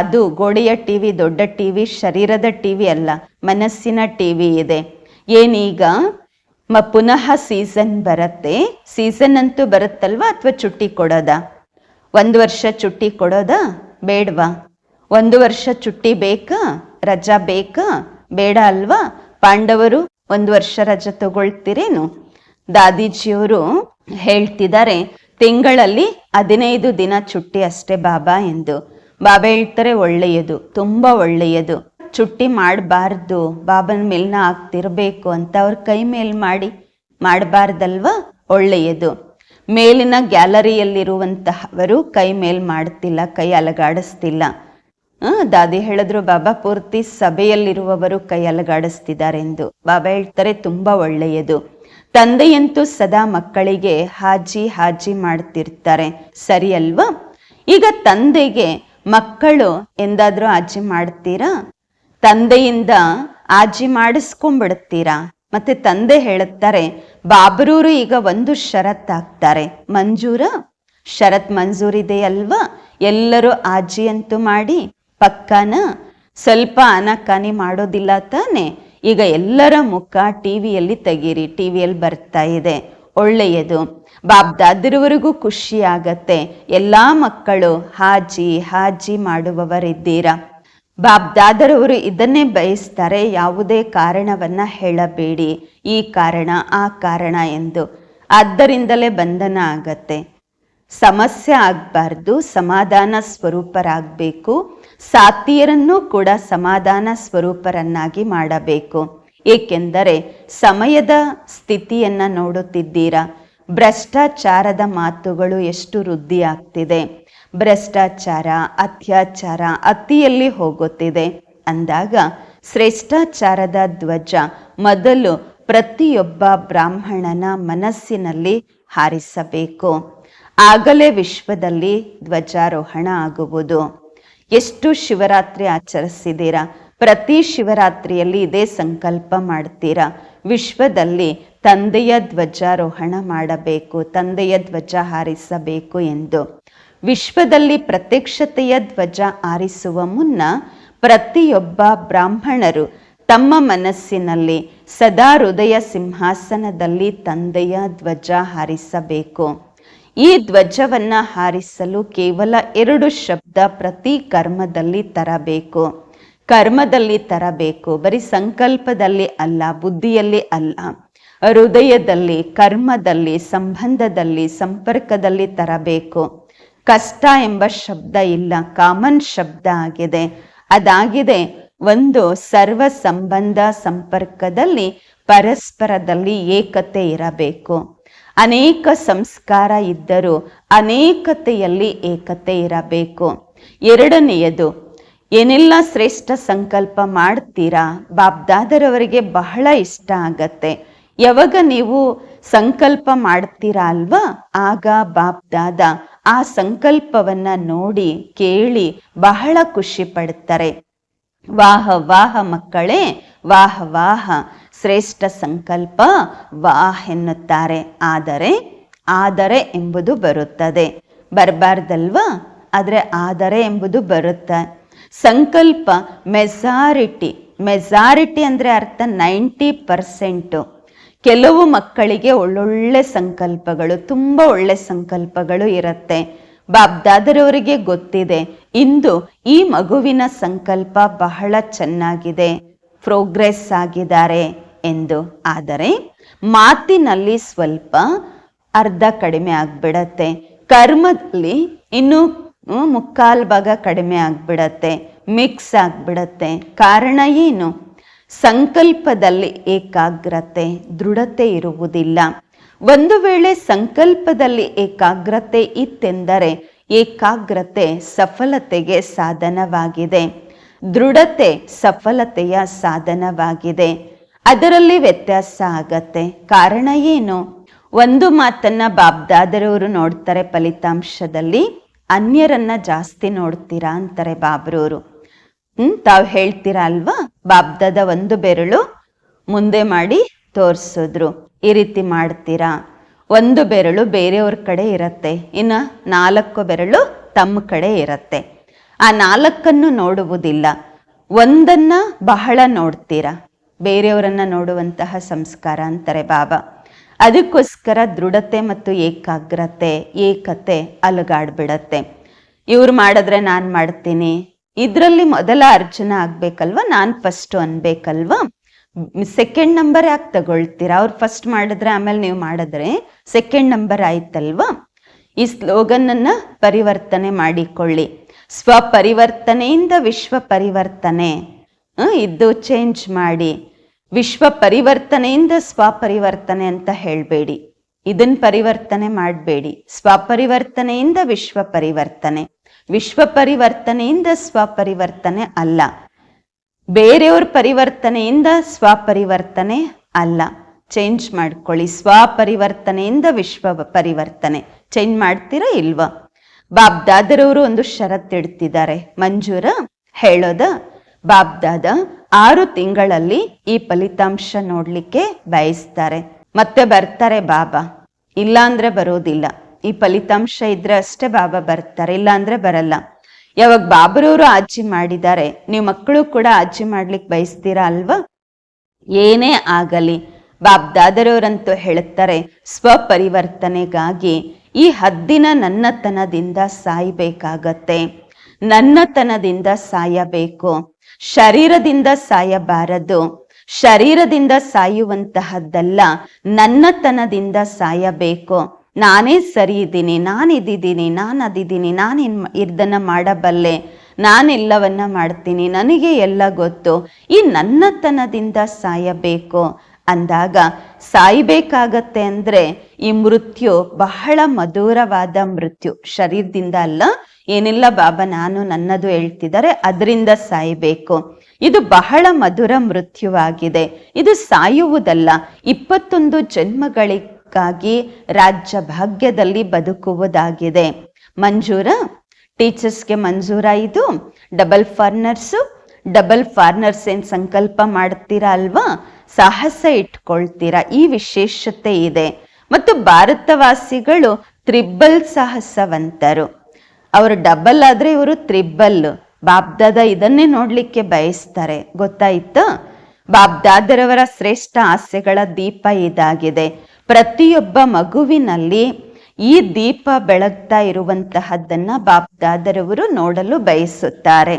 ಅದು ಗೋಡೆಯ ಟಿವಿ, ದೊಡ್ಡ ಟಿವಿ, ಶರೀರದ ಟಿವಿ ಅಲ್ಲ, ಮನಸ್ಸಿನ ಟಿವಿ ಇದೆ. ಏನೀಗ ಮ ಪುನಃ ಸೀಸನ್ ಬರುತ್ತೆ, ಸೀಸನ್ ಅಂತೂ ಬರುತ್ತಲ್ವಾ ಅಥವಾ ಚುಟ್ಟಿ ಕೊಡೋದ? ಒಂದು ವರ್ಷ ಚುಟ್ಟಿ ಕೊಡೋದಾ? ಬೇಡವಾ? ಒಂದು ವರ್ಷ ಚುಟ್ಟಿ ಬೇಕಾ? ರಜಾ ಬೇಕಾ? ಬೇಡ ಅಲ್ವಾ? ಪಾಂಡವರು ಒಂದು ವರ್ಷ ರಜಾ ತಗೊಳ್ತೀರೇನು? ದಾದೀಜಿಯವರು ಹೇಳ್ತಿದ್ದಾರೆ, ತಿಂಗಳಲ್ಲಿ ಹದಿನೈದು ದಿನ ಚುಟ್ಟಿ ಅಷ್ಟೇ ಬಾಬಾ ಎಂದು. ಬಾಬಾ ಹೇಳ್ತಾರೆ ಒಳ್ಳೆಯದು, ತುಂಬಾ ಒಳ್ಳೆಯದು. ಚುಟ್ಟಿ ಮಾಡಬಾರ್ದು, ಬಾಬನ ಮೇಲ್ನ ಆಗ್ತಿರ್ಬೇಕು ಅಂತ ಅವ್ರ ಕೈ ಮೇಲ್ ಮಾಡಿ ಮಾಡಬಾರ್ದಲ್ವಾ? ಒಳ್ಳೆಯದು. ಮೇಲಿನ ಗ್ಯಾಲರಿಯಲ್ಲಿರುವಂತಹವರು ಕೈ ಮೇಲ್ ಮಾಡ್ತಿಲ್ಲ, ಕೈ ಅಲಗಾಡಿಸ್ತಿಲ್ಲ. ದಾದಿ ಹೇಳಿದ್ರು, ಬಾಬಾ, ಪೂರ್ತಿ ಸಭೆಯಲ್ಲಿರುವವರು ಕೈ ಅಲಗಾಡಿಸ್ತಿದ್ದಾರೆ ಎಂದು ಬಾಬಾ ಹೇಳ್ತಾರೆ ತುಂಬಾ ಒಳ್ಳೆಯದು. ತಂದೆಯಂತೂ ಸದಾ ಮಕ್ಕಳಿಗೆ ಹಾಜಿ ಹಾಜಿ ಮಾಡ್ತಿರ್ತಾರೆ. ಸರಿ ಅಲ್ವಾ ಈಗ ತಂದೆಗೆ ಮಕ್ಕಳು ಎಂದಾದ್ರೂ ಆಜಿ ಮಾಡ್ತೀರಾ? ತಂದೆಯಿಂದ ಆಜಿ ಮಾಡಿಸ್ಕೊಂಡ್ಬಿಡ್ತೀರಾ? ಮತ್ತೆ ತಂದೆ ಹೇಳುತ್ತಾರೆ, ಬಾಬರೂರು ಈಗ ಒಂದು ಷರತ್ ಹಾಕ್ತಾರೆ ಮಂಜೂರ? ಷರತ್ ಮಂಜೂರಿದೆ ಅಲ್ವಾ ಎಲ್ಲರೂ ಆಜಿ ಅಂತೂ ಮಾಡಿ, ಪಕ್ಕನ ಸ್ವಲ್ಪ ಅನಕಾನಿ ಮಾಡೋದಿಲ್ಲ ತಾನೆ? ಈಗ ಎಲ್ಲರ ಮುಖ ಟಿವಿಯಲ್ಲಿ ತೆಗೀರಿ, ಟಿವಿಯಲ್ಲಿ ಬರ್ತಾ ಇದೆ. ಒಳ್ಳೆಯದು. ಬಾಬ್ದಾದಿರವರೆಗೂ ಖುಷಿ ಆಗತ್ತೆ ಎಲ್ಲಾ ಮಕ್ಕಳು ಹಾಜಿ ಹಾಜಿ ಮಾಡುವವರಿದ್ದೀರಾ? ಬಾಬ್ದಾದರವರು ಇದನ್ನೇ ಬಯಸ್ತಾರೆ ಯಾವುದೇ ಕಾರಣವನ್ನ ಹೇಳಬೇಡಿ. ಈ ಕಾರಣ, ಆ ಕಾರಣ ಎಂದು. ಆದ್ದರಿಂದಲೇ ಬಂಧನ ಆಗತ್ತೆ. ಸಮಸ್ಯೆ ಆಗಬಾರ್ದು, ಸಮಾಧಾನ ಸ್ವರೂಪರಾಗಬೇಕು. ಸಾತಿಯರನ್ನೂ ಕೂಡ ಸಮಾಧಾನ ಸ್ವರೂಪರನ್ನಾಗಿ ಮಾಡಬೇಕು. ಏಕೆಂದರೆ ಸಮಯದ ಸ್ಥಿತಿಯನ್ನು ನೋಡುತ್ತಿದ್ದೀರಾ? ಭ್ರಷ್ಟಾಚಾರದ ಮಾತುಗಳು ಎಷ್ಟು ವೃದ್ಧಿಯಾಗ್ತಿದೆ? ಭ್ರಷ್ಟಾಚಾರ, ಅತ್ಯಾಚಾರ ಅತಿಯಲ್ಲಿ ಹೋಗುತ್ತಿದೆ. ಅಂದಾಗ ಶ್ರೇಷ್ಠಾಚಾರದ ಧ್ವಜ ಮೊದಲು ಪ್ರತಿಯೊಬ್ಬ ಬ್ರಾಹ್ಮಣನ ಮನಸ್ಸಿನಲ್ಲಿ ಹಾರಿಸಬೇಕು. ಆಗಲೇ ವಿಶ್ವದಲ್ಲಿ ಧ್ವಜಾರೋಹಣ ಆಗುವುದು. ಎಷ್ಟು ಶಿವರಾತ್ರಿ ಆಚರಿಸಿದ್ದೀರಾ? ಪ್ರತಿ ಶಿವರಾತ್ರಿಯಲ್ಲಿ ಇದೇ ಸಂಕಲ್ಪ ಮಾಡ್ತೀರಾ? ವಿಶ್ವದಲ್ಲಿ ತಂದೆಯ ಧ್ವಜಾರೋಹಣ ಮಾಡಬೇಕು, ತಂದೆಯ ಧ್ವಜ ಹಾರಿಸಬೇಕು ಎಂದು. ವಿಶ್ವದಲ್ಲಿ ಪ್ರತ್ಯಕ್ಷತೆಯ ಧ್ವಜ ಆರಿಸುವ ಮುನ್ನ ಪ್ರತಿಯೊಬ್ಬ ಬ್ರಾಹ್ಮಣರು ತಮ್ಮ ಮನಸ್ಸಿನಲ್ಲಿ ಸದಾ ಹೃದಯ ಸಿಂಹಾಸನದಲ್ಲಿ ತಂದೆಯ ಧ್ವಜ ಹಾರಿಸಬೇಕು. ಈ ಧ್ವಜವನ್ನು ಹಾರಿಸಲು ಕೇವಲ ಎರಡು ಶಬ್ದ ಪ್ರತಿ ಕರ್ಮದಲ್ಲಿ ತರಬೇಕು. ಕರ್ಮದಲ್ಲಿ ತರಬೇಕು, ಬರೀ ಸಂಕಲ್ಪದಲ್ಲಿ ಅಲ್ಲ, ಬುದ್ಧಿಯಲ್ಲಿ ಅಲ್ಲ. ಹೃದಯದಲ್ಲಿ, ಕರ್ಮದಲ್ಲಿ, ಸಂಬಂಧದಲ್ಲಿ, ಸಂಪರ್ಕದಲ್ಲಿ ತರಬೇಕು. ಕಷ್ಟ ಎಂಬ ಶಬ್ದ ಇಲ್ಲ, ಕಾಮನ್ ಶಬ್ದ ಆಗಿದೆ. ಅದಾಗಿದೆ, ಒಂದು ಸರ್ವ ಸಂಬಂಧ ಸಂಪರ್ಕದಲ್ಲಿ, ಪರಸ್ಪರದಲ್ಲಿ ಏಕತೆ ಇರಬೇಕು. ಅನೇಕ ಸಂಸ್ಕಾರ ಇದ್ದರೂ ಅನೇಕತೆಯಲ್ಲಿ ಏಕತೆ ಇರಬೇಕು. ಎರಡನೆಯದು ಏನೆಲ್ಲ ಶ್ರೇಷ್ಠ ಸಂಕಲ್ಪ ಮಾಡ್ತೀರಾ? ಬಾಬ್ದಾದರವರಿಗೆ ಬಹಳ ಇಷ್ಟ ಆಗತ್ತೆ. ಯಾವಾಗ ನೀವು ಸಂಕಲ್ಪ ಮಾಡ್ತೀರಾ ಅಲ್ವಾ? ಆಗ ಬಾಬ್ದಾದ ಆ ಸಂಕಲ್ಪವನ್ನ ನೋಡಿ, ಕೇಳಿ ಬಹಳ ಖುಷಿ ಪಡ್ತಾರೆ. ವಾಹ ವಾಹ ಮಕ್ಕಳೇ, ವಾಹ ವಾಹ. ಶ್ರೇಷ್ಠ ಸಂಕಲ್ಪ ವಾಹ್ ಎನ್ನುತ್ತಾರೆ. ಆದರೆ ಆದರೆ ಎಂಬುದು ಬರುತ್ತದೆ. ಬರಬಾರ್ದಲ್ವಾ? ಆದರೆ ಆದರೆ ಎಂಬುದು ಬರುತ್ತೆ ಸಂಕಲ್ಪ ಮೆಜಾರಿಟಿ. ಮೆಜಾರಿಟಿ ಅಂದರೆ ಅರ್ಥ ನೈಂಟಿ ಪರ್ಸೆಂಟು. ಕೆಲವು ಮಕ್ಕಳಿಗೆ ಒಳ್ಳೊಳ್ಳೆ ಸಂಕಲ್ಪಗಳು, ತುಂಬ ಒಳ್ಳೆ ಸಂಕಲ್ಪಗಳು ಇರುತ್ತೆ. ಬಾಬ್ದಾದರವರಿಗೆ ಗೊತ್ತಿದೆ, ಇಂದು ಈ ಮಗುವಿನ ಸಂಕಲ್ಪ ಬಹಳ ಚೆನ್ನಾಗಿದೆ, ಪ್ರೋಗ್ರೆಸ್ ಆಗಿದ್ದಾರೆ ಎಂದು. ಆದರೆ ಮಾತಿನಲ್ಲಿ ಸ್ವಲ್ಪ ಅರ್ಧ ಕಡಿಮೆ ಆಗ್ಬಿಡತ್ತೆ. ಕರ್ಮದಲ್ಲಿ ಇನ್ನು ಮುಕ್ಕಾಲ್ ಭಾಗ ಕಡಿಮೆ ಆಗಿಬಿಡತ್ತೆ ಮಿಕ್ಸ್ ಆಗಿಬಿಡತ್ತೆ. ಕಾರಣ ಏನು? ಸಂಕಲ್ಪದಲ್ಲಿ ಏಕಾಗ್ರತೆ, ದೃಢತೆ ಇರುವುದಿಲ್ಲ. ಒಂದು ವೇಳೆ ಸಂಕಲ್ಪದಲ್ಲಿ ಏಕಾಗ್ರತೆ ಇತ್ತೆಂದರೆ ಏಕಾಗ್ರತೆ ಸಫಲತೆಗೆ ಸಾಧನವಾಗಿದೆ. ದೃಢತೆ ಸಫಲತೆಯ ಸಾಧನವಾಗಿದೆ. ಅದರಲ್ಲಿ ವ್ಯತ್ಯಾಸ ಆಗತ್ತೆ. ಕಾರಣ ಏನು? ಒಂದು ಮಾತನ್ನ ಬಾಬ್ದಾದರವರು ನೋಡ್ತಾರೆ ಫಲಿತಾಂಶದಲ್ಲಿ. ಅನ್ಯರನ್ನ ಜಾಸ್ತಿ ನೋಡ್ತೀರಾ ಅಂತಾರೆ ಬಾಬ್ರವರು ಹ್ಮ್, ತಾವು ಹೇಳ್ತೀರಾ ಅಲ್ವಾ? ಬಾಬ್ದಾದ ಒಂದು ಬೆರಳು ಮುಂದೆ ಮಾಡಿ ತೋರಿಸಿದ್ರು. ಈ ರೀತಿ ಮಾಡ್ತೀರಾ? ಒಂದು ಬೆರಳು ಬೇರೆಯವ್ರ ಕಡೆ ಇರತ್ತೆ. ಇನ್ನು ನಾಲ್ಕು ಬೆರಳು ತಮ್ಮ ಕಡೆ ಇರತ್ತೆ. ಆ ನಾಲ್ಕನ್ನು ನೋಡುವುದಿಲ್ಲ. ಒಂದನ್ನ ಬಹಳ ನೋಡ್ತೀರಾ? ಬೇರೆಯವರನ್ನ ನೋಡುವಂತಹ ಸಂಸ್ಕಾರ ಅಂತಾರೆ ಬಾಬಾ. ಅದಕ್ಕೋಸ್ಕರ ದೃಢತೆ ಮತ್ತು ಏಕಾಗ್ರತೆ, ಏಕತೆ ಅಲುಗಾಡ್ಬಿಡತ್ತೆ. ಇವ್ರು ಮಾಡಿದ್ರೆ ನಾನು ಮಾಡ್ತೀನಿ. ಇದರಲ್ಲಿ ಮೊದಲ ಅರ್ಜುನ ಆಗ್ಬೇಕಲ್ವಾ? ನಾನು ಫಸ್ಟು ಅನ್ಬೇಕಲ್ವಾ? ಸೆಕೆಂಡ್ ನಂಬರ್ ಯಾಕೆ ತಗೊಳ್ತೀರಾ? ಅವ್ರು ಫಸ್ಟ್ ಮಾಡಿದ್ರೆ ಆಮೇಲೆ ನೀವು ಮಾಡಿದ್ರೆ ಸೆಕೆಂಡ್ ನಂಬರ್ ಆಯ್ತಲ್ವಾ? ಈ ಸ್ಲೋಗನ್ ಅನ್ನ ಪರಿವರ್ತನೆ ಮಾಡಿಕೊಳ್ಳಿ. ಸ್ವಪರಿವರ್ತನೆಯಿಂದ ವಿಶ್ವ ಪರಿವರ್ತನೆ ಇದು ಚೇಂಜ್ ಮಾಡಿ. ವಿಶ್ವ ಪರಿವರ್ತನೆಯಿಂದ ಸ್ವಪರಿವರ್ತನೆ ಅಂತ ಹೇಳಬೇಡಿ. ಇದನ್ ಪರಿವರ್ತನೆ ಮಾಡಬೇಡಿ. ಸ್ವಪರಿವರ್ತನೆಯಿಂದ ವಿಶ್ವ ಪರಿವರ್ತನೆ ವಿಶ್ವ ಪರಿವರ್ತನೆಯಿಂದ ಸ್ವಪರಿವರ್ತನೆ ಅಲ್ಲ. ಬೇರೆಯವ್ರ ಪರಿವರ್ತನೆಯಿಂದ ಸ್ವಪರಿವರ್ತನೆ ಅಲ್ಲ. ಚೇಂಜ್ ಮಾಡ್ಕೊಳ್ಳಿ. ಸ್ವಪರಿವರ್ತನೆಯಿಂದ ವಿಶ್ವ ಪರಿವರ್ತನೆ ಚೇಂಜ್ ಮಾಡ್ತೀರಾ ಇಲ್ವಾ? ಬಾಬ್ದಾದರವರು ಒಂದು ಷರತ್ತಿಡ್ತಿದ್ದಾರೆ ಮಂಜೂರ? ಹೇಳೋದ? ಬಾಬ್ದಾದ ಆರು ತಿಂಗಳಲ್ಲಿ ಈ ಫಲಿತಾಂಶ ನೋಡ್ಲಿಕ್ಕೆ ಬಯಸ್ತಾರೆ. ಮತ್ತೆ ಬರ್ತಾರೆ ಬಾಬಾ. ಇಲ್ಲ ಅಂದ್ರೆ ಬರೋದಿಲ್ಲ. ಈ ಫಲಿತಾಂಶ ಇದ್ರೆ ಅಷ್ಟೇ ಬಾಬಾ ಬರ್ತಾರೆ, ಇಲ್ಲಾಂದ್ರೆ ಬರಲ್ಲ. ಯಾವಾಗ ಬಾಬರವರು ಅಜ್ಜಿ ಮಾಡಿದ್ದಾರೆ, ನೀವು ಮಕ್ಕಳು ಕೂಡ ಅಜ್ಜಿ ಮಾಡ್ಲಿಕ್ಕೆ ಬಯಸ್ತೀರಾ ಅಲ್ವಾ? ಏನೇ ಆಗಲಿ ಬಾಬ್ ದಾದರವರಂತೂ ಹೇಳುತ್ತಾರೆ ಸ್ವಪರಿವರ್ತನೆಗಾಗಿ ಈ ಹದ್ದಿನ ನನ್ನತನದಿಂದ ಸಾಯಬೇಕಾಗತ್ತೆ. ನನ್ನತನದಿಂದ ಸಾಯಬೇಕು. ಶರೀರದಿಂದ ಸಾಯಬಾರದು. ಶರೀರದಿಂದ ಸಾಯುವಂತಹದ್ದಲ್ಲ, ನನ್ನತನದಿಂದ ಸಾಯಬೇಕು. ನಾನೇ ಸರಿ ಇದ್ದೀನಿ, ನಾನು ಇದ್ದಿದ್ದೀನಿ, ನಾನು ಅದಿದ್ದೀನಿ, ನಾನು ಇದನ್ನ ಮಾಡಬಲ್ಲೆ, ನಾನೆಲ್ಲವನ್ನ ಮಾಡ್ತೀನಿ, ನನಗೆ ಎಲ್ಲ ಗೊತ್ತು, ಈ ನನ್ನತನದಿಂದ ಸಾಯಬೇಕು. ಅಂದಾಗ ಸಾಯ್ಬೇಕಾಗತ್ತೆ ಅಂದ್ರೆ ಈ ಮೃತ್ಯು ಬಹಳ ಮಧುರವಾದ ಮೃತ್ಯು. ಶರೀರದಿಂದ ಅಲ್ಲ ಏನಿಲ್ಲ ಬಾಬಾ, ನಾನು ನನ್ನದು ಹೇಳ್ತಿದ್ದಾರೆ, ಅದರಿಂದ ಸಾಯಬೇಕು. ಇದು ಬಹಳ ಮಧುರ ಮೃತ್ಯುವಾಗಿದೆ. ಇದು ಸಾಯುವುದಲ್ಲ, ಇಪ್ಪತ್ತೊಂದು ಜನ್ಮಗಳಿಗಾಗಿ ರಾಜ್ಯ ಭಾಗ್ಯದಲ್ಲಿ ಬದುಕುವುದಾಗಿದೆ. ಮಂಜೂರ? ಟೀಚರ್ಸ್ಗೆ ಮಂಜೂರ ಇದು? ಡಬಲ್ ಫಾರ್ನರ್ಸು? ಡಬಲ್ ಫಾರ್ನರ್ಸ್ ಏನು ಸಂಕಲ್ಪ ಮಾಡ್ತೀರಾ ಅಲ್ವಾ? ಸಾಹಸ ಇಟ್ಕೊಳ್ತೀರಾ? ಈ ವಿಶೇಷತೆ ಇದೆ. ಮತ್ತು ಭಾರತವಾಸಿಗಳು ತ್ರಿಬಲ್ ಸಾಹಸವಂತರು. ಅವರು ಡಬಲ್ ಆದರೆ ಇವರು ತ್ರಿಬ್ಬಲ್ ಬಾಬ್ದಾದ ಇದನ್ನೇ ನೋಡಲಿಕ್ಕೆ ಬಯಸ್ತಾರೆ. ಗೊತ್ತಾಯಿತು? ಬಾಬ್ದಾದರವರ ಶ್ರೇಷ್ಠ ಆಸೆಗಳ ದೀಪ ಇದಾಗಿದೆ. ಪ್ರತಿಯೊಬ್ಬ ಮಗುವಿನಲ್ಲಿ ಈ ದೀಪ ಬೆಳಗ್ತಾ ಇರುವಂತಹದ್ದನ್ನ ಬಾಬ್ದಾದರವರು ನೋಡಲು ಬಯಸುತ್ತಾರೆ.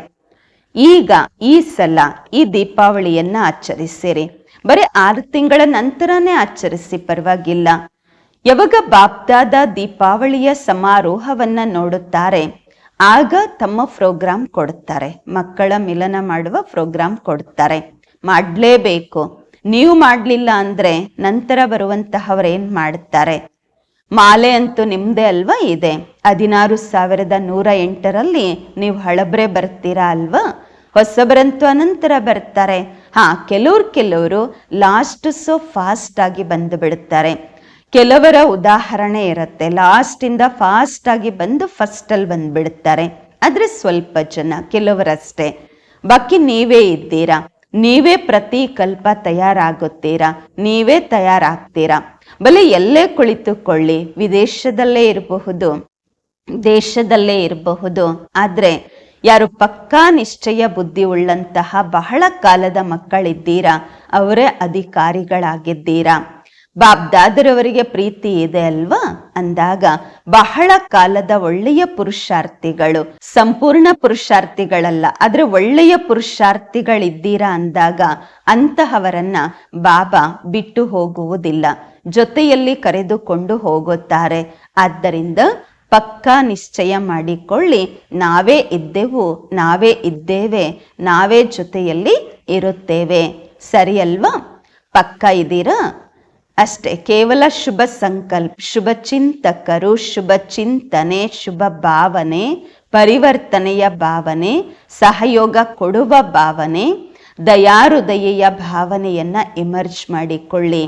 ಈಗ ಈ ಸಲ ಈ ದೀಪಾವಳಿಯನ್ನ ಆಚರಿಸಿರಿ. ಬರೀ ಆರು ತಿಂಗಳ ನಂತರನೇ ಆಚರಿಸಿ ಪರವಾಗಿಲ್ಲ. ಯಾವಾಗ ಬಾಪ್ದಾದ ದೀಪಾವಳಿಯ ಸಮಾರೋಹವನ್ನ ನೋಡುತ್ತಾರೆ, ಆಗ ತಮ್ಮ ಪ್ರೋಗ್ರಾಮ್ ಕೊಡುತ್ತಾರೆ, ಮಕ್ಕಳ ಮಿಲನ ಮಾಡುವ ಪ್ರೋಗ್ರಾಮ್ ಕೊಡುತ್ತಾರೆ. ಮಾಡಲೇಬೇಕು. ನೀವು ಮಾಡಲಿಲ್ಲ ಅಂದ್ರೆ ನಂತರ ಬರುವಂತಹವರೇನು ಮಾಡುತ್ತಾರೆ ಮಾಲೆ ಅಂತೂ ನಿಮ್ದೇ ಅಲ್ವಾ ಇದೆ? ಹದಿನಾರು ಸಾವಿರದ ನೂರ ಎಂಟರಲ್ಲಿ ನೀವು ಹಳಬ್ರೆ ಬರ್ತೀರಾ ಅಲ್ವಾ? ಹೊಸಬರಂತೂ ಅನಂತರ ಬರ್ತಾರೆ. ಹಾ, ಕೆಲವ್ರು ಕೆಲವರು ಲಾಸ್ಟ್ ಸೊ ಫಾಸ್ಟ್ ಆಗಿ ಬಂದು ಬಿಡುತ್ತಾರೆ ಕೆಲವರ ಉದಾಹರಣೆ ಇರುತ್ತೆ. ಲಾಸ್ಟಿಂದ ಫಾಸ್ಟ್ ಆಗಿ ಬಂದು ಫಸ್ಟ್ ಅಲ್ಲಿ ಆದರೆ ಆದ್ರೆ ಸ್ವಲ್ಪ ಜನ, ಕೆಲವರಷ್ಟೇ. ಬಾಕಿ ನೀವೇ ಇದ್ದೀರಾ? ನೀವೇ ಪ್ರತಿ ಕಲ್ಪ ತಯಾರಾಗುತ್ತೀರಾ? ನೀವೇ ತಯಾರಾಗ್ತೀರಾ? ಬಲೆ ಎಲ್ಲೇ ಕುಳಿತುಕೊಳ್ಳಿ. ವಿದೇಶದಲ್ಲೇ ಇರಬಹುದು, ದೇಶದಲ್ಲೇ ಇರಬಹುದು. ಆದ್ರೆ ಯಾರು ಪಕ್ಕಾ ನಿಶ್ಚಯ ಬುದ್ಧಿ ಉಳ್ಳಂತಹ ಬಹಳ ಕಾಲದ ಮಕ್ಕಳಿದ್ದೀರಾ? ಅವರೇ ಅಧಿಕಾರಿಗಳಾಗಿದ್ದೀರಾ? ಬಾಬ್ದಾದರವರಿಗೆ ಪ್ರೀತಿ ಇದೆ ಅಲ್ವಾ? ಅಂದಾಗ ಬಹಳ ಕಾಲದ ಒಳ್ಳೆಯ ಪುರುಷಾರ್ಥಿಗಳು, ಸಂಪೂರ್ಣ ಪುರುಷಾರ್ಥಿಗಳಲ್ಲ, ಆದ್ರೆ ಒಳ್ಳೆಯ ಪುರುಷಾರ್ಥಿಗಳಿದ್ದೀರಾ ಅಂದಾಗ ಅಂತಹವರನ್ನ ಬಾಬಾ ಬಿಟ್ಟು ಹೋಗುವುದಿಲ್ಲ. ಜೊತೆಯಲ್ಲಿ ಕರೆದುಕೊಂಡು ಹೋಗುತ್ತಾರೆ. ಆದ್ದರಿಂದ ಪಕ್ಕಾ ನಿಶ್ಚಯ ಮಾಡಿಕೊಳ್ಳಿ, ನಾವೇ ಇದ್ದೆವು, ನಾವೇ ಇದ್ದೇವೆ, ನಾವೇ ಜೊತೆಯಲ್ಲಿ ಇರುತ್ತೇವೆ. ಸರಿ ಅಲ್ವಾ ಪಕ್ಕ ಇದ್ದೀರಾ? ಅಷ್ಟೇ, ಕೇವಲ ಶುಭ ಸಂಕಲ್ಪ, ಶುಭ ಚಿಂತಕರು, ಶುಭ ಚಿಂತನೆ, ಶುಭ ಭಾವನೆ, ಪರಿವರ್ತನೆಯ ಭಾವನೆ, ಸಹಯೋಗ ಕೊಡುವ ಭಾವನೆ ದಯಾರುದಯೆಯ ಭಾವನೆಯನ್ನ ಎಮರ್ಜ್ ಮಾಡಿಕೊಳ್ಳಿ.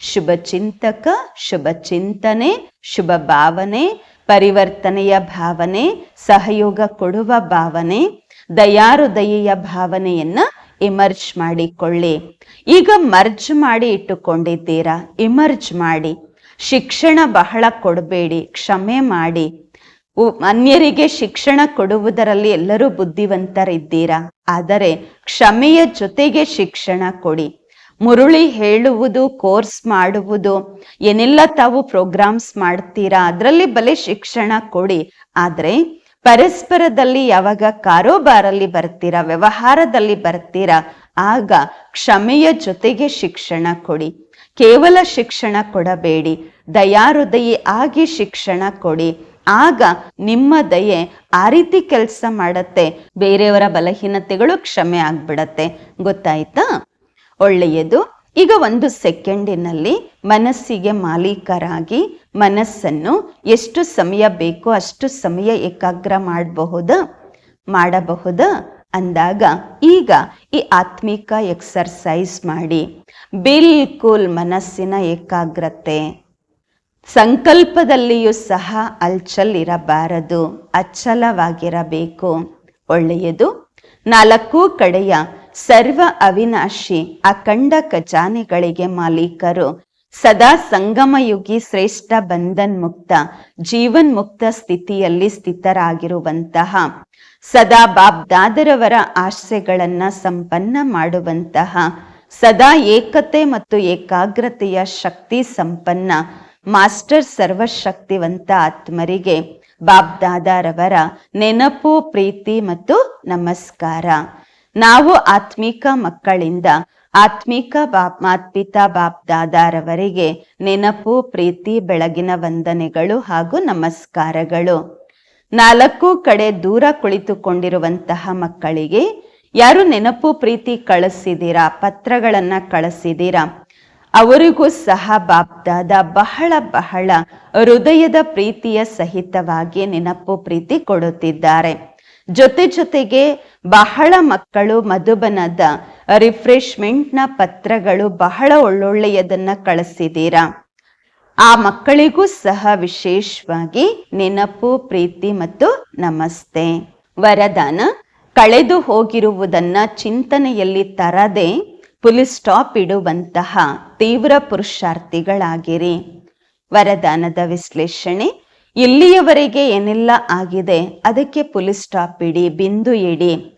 ಶುಭ ಚಿಂತಕ, ಶುಭ ಚಿಂತನೆ, ಶುಭ ಭಾವನೆ, ಪರಿವರ್ತನೆಯ ಭಾವನೆ, ಸಹಯೋಗ ಕೊಡುವ ಭಾವನೆ ದಯಾರುದಯೆಯ ಭಾವನೆಯನ್ನ ಇಮರ್ಜ್ ಮಾಡಿಕೊಳ್ಳಿ. ಈಗ ಮರ್ಜ್ ಮಾಡಿ ಇಟ್ಟುಕೊಂಡಿದ್ದೀರಾ? ಇಮರ್ಜ್ ಮಾಡಿ. ಶಿಕ್ಷಣ ಬಹಳ ಕೊಡಬೇಡಿ, ಕ್ಷಮೆ ಮಾಡಿ. ಅನ್ಯರಿಗೆ ಶಿಕ್ಷಣ ಕೊಡುವುದರಲ್ಲಿ ಎಲ್ಲರೂ ಬುದ್ಧಿವಂತರಿದ್ದೀರಾ? ಆದರೆ ಕ್ಷಮೆಯ ಜೊತೆಗೆ ಶಿಕ್ಷಣ ಕೊಡಿ. ಮುರುಳಿ ಹೇಳುವುದು, ಕೋರ್ಸ್ ಮಾಡುವುದು, ಏನೆಲ್ಲ ತಾವು ಪ್ರೋಗ್ರಾಮ್ಸ್ ಮಾಡ್ತೀರಾ, ಅದರಲ್ಲಿ ಬಲೆ ಶಿಕ್ಷಣ ಕೊಡಿ. ಆದ್ರೆ ಪರಸ್ಪರದಲ್ಲಿ ಯಾವಾಗ ಕಾರೋಬಾರಲ್ಲಿ ಬರ್ತೀರಾ, ವ್ಯವಹಾರದಲ್ಲಿ ಬರ್ತೀರಾ, ಆಗ ಕ್ಷಮೆಯ ಜೊತೆಗೆ ಶಿಕ್ಷಣ ಕೊಡಿ. ಕೇವಲ ಶಿಕ್ಷಣ ಕೊಡಬೇಡಿ. ದಯಾಹೃದಯಿ ಆಗಿ ಶಿಕ್ಷಣ ಕೊಡಿ. ಆಗ ನಿಮ್ಮ ದಯೆ ಆ ರೀತಿ ಕೆಲಸ ಮಾಡತ್ತೆ. ಬೇರೆಯವರ ಬಲಹೀನತೆಗಳು ಕ್ಷಮೆ ಆಗ್ಬಿಡತ್ತೆ. ಗೊತ್ತಾಯ್ತಾ? ಒಳ್ಳೆಯದು. ಈಗ ಒಂದು ಸೆಕೆಂಡಿನಲ್ಲಿ ಮನಸ್ಸಿಗೆ ಮಾಲೀಕರಾಗಿ ಮನಸ್ಸನ್ನು ಎಷ್ಟು ಸಮಯ ಬೇಕೋ ಅಷ್ಟು ಸಮಯ ಏಕಾಗ್ರ ಮಾಡಬಹುದು ಮಾಡಬಹುದು ಅಂದಾಗ ಈಗ ಈ ಆತ್ಮಿಕ ಎಕ್ಸರ್ಸೈಸ್ ಮಾಡಿ ಬಿಲ್ಕುಲ್ ಮನಸ್ಸಿನ ಏಕಾಗ್ರತೆ. ಸಂಕಲ್ಪದಲ್ಲಿಯೂ ಸಹ ಅಲ್ಚಲ್ ಇರಬಾರದು, ಅಚ್ಚಲವಾಗಿರಬೇಕು. ಒಳ್ಳೆಯದು. ನಾಲ್ಕು ಕಡೆಯ ಸರ್ವ ಅವಿನಾಶಿ ಅಖಂಡ ಖಜಾನೆಗಳಿಗೆ ಮಾಲೀಕರು ಸದಾ ಸಂಗಮಯುಗಿ ಶ್ರೇಷ್ಠ ಬಂಧನ್ ಮುಕ್ತ ಜೀವನ್ ಮುಕ್ತ ಸ್ಥಿತಿಯಲ್ಲಿ ಸ್ಥಿತರಾಗಿರುವಂತಹ, ಸದಾ ಬಾಬ್ದಾದರವರ ಆಶ್ರಯಗಳನ್ನ ಸಂಪನ್ನ ಮಾಡುವಂತಹ, ಸದಾ ಏಕತೆ ಮತ್ತು ಏಕಾಗ್ರತೆಯ ಶಕ್ತಿ ಸಂಪನ್ನ ಮಾಸ್ಟರ್ ಸರ್ವಶಕ್ತಿವಂತ ಆತ್ಮರಿಗೆ ಬಾಬ್ದಾದಾರವರ ನೆನಪು, ಪ್ರೀತಿ ಮತ್ತು ನಮಸ್ಕಾರ. ನಾವು ಆತ್ಮಿಕ ಮಕ್ಕಳಿಂದ ಆತ್ಮಿಕ ಬಾಪ್, ಮಾತ್ಪಿತಾ ಬಾಪ್ ದಾದಾರವರಿಗೆ ನೆನಪು, ಪ್ರೀತಿ, ಬೆಳಗಿನ ವಂದನೆಗಳು ಹಾಗೂ ನಮಸ್ಕಾರಗಳು. ನಾಲ್ಕು ಕಡೆ ದೂರ ಕುಳಿತುಕೊಂಡಿರುವಂತಹ ಮಕ್ಕಳಿಗೆ ಯಾರು ನೆನಪು, ಪ್ರೀತಿ ಕಳಿಸಿದ್ದೀರಾ ಪತ್ರಗಳನ್ನ ಕಳಿಸಿದ್ದೀರಾ ಅವರಿಗೂ ಸಹ ಬಾಪ್ದಾದ ಬಹಳ ಬಹಳ ಹೃದಯದ ಪ್ರೀತಿಯ ಸಹಿತವಾಗಿ ನೆನಪು, ಪ್ರೀತಿ ಕೊಡುತ್ತಿದ್ದಾರೆ. ಜೊತೆ ಜೊತೆಗೆ ಬಹಳ ಮಕ್ಕಳು ಮಧುಬನದ ರಿಫ್ರೆಶ್ಮೆಂಟ್ನ ಪತ್ರಗಳು ಬಹಳ ಒಳ್ಳೊಳ್ಳೆಯದನ್ನ ಕಳಿಸಿದ್ದೀರಾ ಆ ಮಕ್ಕಳಿಗೂ ಸಹ ವಿಶೇಷವಾಗಿ ನೆನಪು, ಪ್ರೀತಿ ಮತ್ತು ನಮಸ್ತೆ. ವರದಾನ, ಕಳೆದು ಹೋಗಿರುವುದನ್ನ ಚಿಂತನೆಯಲ್ಲಿ ತರದೆ ಪುಲಿಸ್ ಸ್ಟಾಪ್ ಇಡುವಂತಹ ತೀವ್ರ ಪುರುಷಾರ್ಥಿಗಳಾಗಿರಿ. ವರದಾನದ ವಿಶ್ಲೇಷಣೆ, ಇಲ್ಲಿಯವರೆಗೆ ಏನೆಲ್ಲ ಆಗಿದೆ, ಅದಕ್ಕೆ ಪುಲಿಸ್ ಸ್ಟಾಪ್ ಇಡಿ, ಬಿಂದು ಇಡಿ.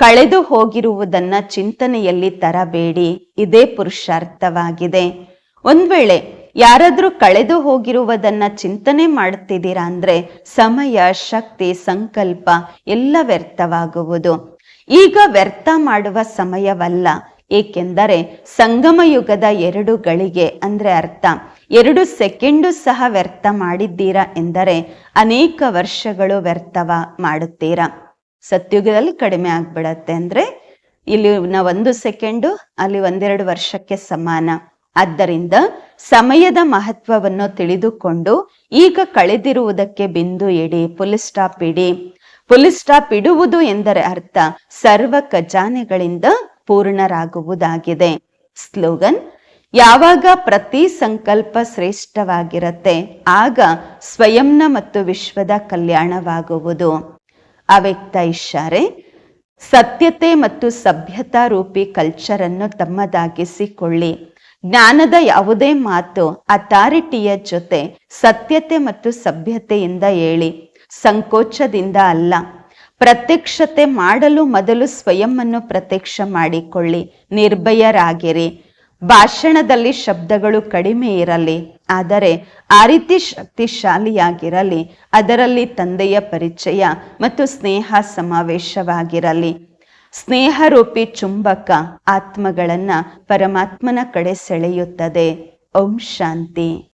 ಕಳೆದು ಹೋಗಿರುವುದನ್ನ ಚಿಂತನೆಯಲ್ಲಿ ತರಬೇಡಿ. ಇದೇ ಪುರುಷಾರ್ಥವಾಗಿದೆ. ಒಂದ್ ವೇಳೆ ಯಾರಾದರೂ ಕಳೆದು ಹೋಗಿರುವುದನ್ನ ಚಿಂತನೆ ಮಾಡ್ತಿದ್ದೀರಾ ಅಂದ್ರೆ ಸಮಯ, ಶಕ್ತಿ, ಸಂಕಲ್ಪ ಎಲ್ಲ ವ್ಯರ್ಥವಾಗುವುದು. ಈಗ ವ್ಯರ್ಥ ಮಾಡುವ ಸಮಯವಲ್ಲ. ಏಕೆಂದರೆ ಸಂಗಮ ಯುಗದ ಎರಡು ಗಳಿಗೆ ಅಂದ್ರೆ ಅರ್ಥ. ಎರಡು ಸೆಕೆಂಡು ಸಹ ವ್ಯರ್ಥ ಮಾಡಿದ್ದೀರಾ ಎಂದರೆ ಅನೇಕ ವರ್ಷಗಳು ವ್ಯರ್ಥವ ಮಾಡುತ್ತೀರಾ. ಸತ್ಯುಗದಲ್ಲಿ ಕಡಿಮೆ ಆಗ್ಬಿಡತ್ತೆ ಅಂದ್ರೆ ಇಲ್ಲಿ ನ ಒಂದು ಸೆಕೆಂಡು, ಅಲ್ಲಿ ಒಂದೆರಡು ವರ್ಷಕ್ಕೆ ಸಮಾನ. ಆದ್ದರಿಂದ ಸಮಯದ ಮಹತ್ವವನ್ನು ತಿಳಿದುಕೊಂಡು ಈಗ ಕಳೆದಿರುವುದಕ್ಕೆ ಬಿಂದು ಇಡಿ ಫುಲ್ ಸ್ಟಾಪ್ ಇಡಿ. ಫುಲ್ ಸ್ಟಾಪ್ ಇಡುವುದು ಎಂದರೆ ಅರ್ಥ ಸರ್ವ ಖಜಾನೆಗಳಿಂದ ಪೂರ್ಣರಾಗುವುದಾಗಿದೆ. ಸ್ಲೋಗನ್, ಯಾವಾಗ ಪ್ರತಿ ಸಂಕಲ್ಪ ಶ್ರೇಷ್ಠವಾಗಿರತ್ತೆ, ಆಗ ಸ್ವಯಂನ ಮತ್ತು ವಿಶ್ವದ ಕಲ್ಯಾಣವಾಗುವುದು. ಅವ್ಯಕ್ತ ಇದ್ದಾರೆ ಸತ್ಯತೆ ಮತ್ತು ಸಭ್ಯತಾ ರೂಪಿ ಕಲ್ಚರ್ ಅನ್ನು ತಮ್ಮದಾಗಿಸಿಕೊಳ್ಳಿ. ಜ್ಞಾನದ ಯಾವುದೇ ಮಾತು ಅಥಾರಿಟಿಯ ಜೊತೆ ಸತ್ಯತೆ ಮತ್ತು ಸಭ್ಯತೆಯಿಂದ ಹೇಳಿ ಸಂಕೋಚದಿಂದ ಅಲ್ಲ. ಪ್ರತ್ಯಕ್ಷತೆ ಮಾಡಲು ಮೊದಲು ಸ್ವಯಂ ಅನ್ನು ಪ್ರತ್ಯಕ್ಷ ಮಾಡಿಕೊಳ್ಳಿ. ನಿರ್ಭಯರಾಗಿರಿ. ಭಾಷಣದಲ್ಲಿ ಶಬ್ದಗಳು ಕಡಿಮೆ ಇರಲಿ, ಆದರೆ ಆ ರೀತಿ ಶಕ್ತಿಶಾಲಿಯಾಗಿರಲಿ ಅದರಲ್ಲಿ ತಂದೆಯ ಪರಿಚಯ ಮತ್ತು ಸ್ನೇಹ ಸಮಾವೇಶವಾಗಿರಲಿ. ಸ್ನೇಹರೂಪಿ ಚುಂಬಕ ಆತ್ಮಗಳನ್ನು ಪರಮಾತ್ಮನ ಕಡೆ ಸೆಳೆಯುತ್ತದೆ. ಓಂ ಶಾಂತಿ.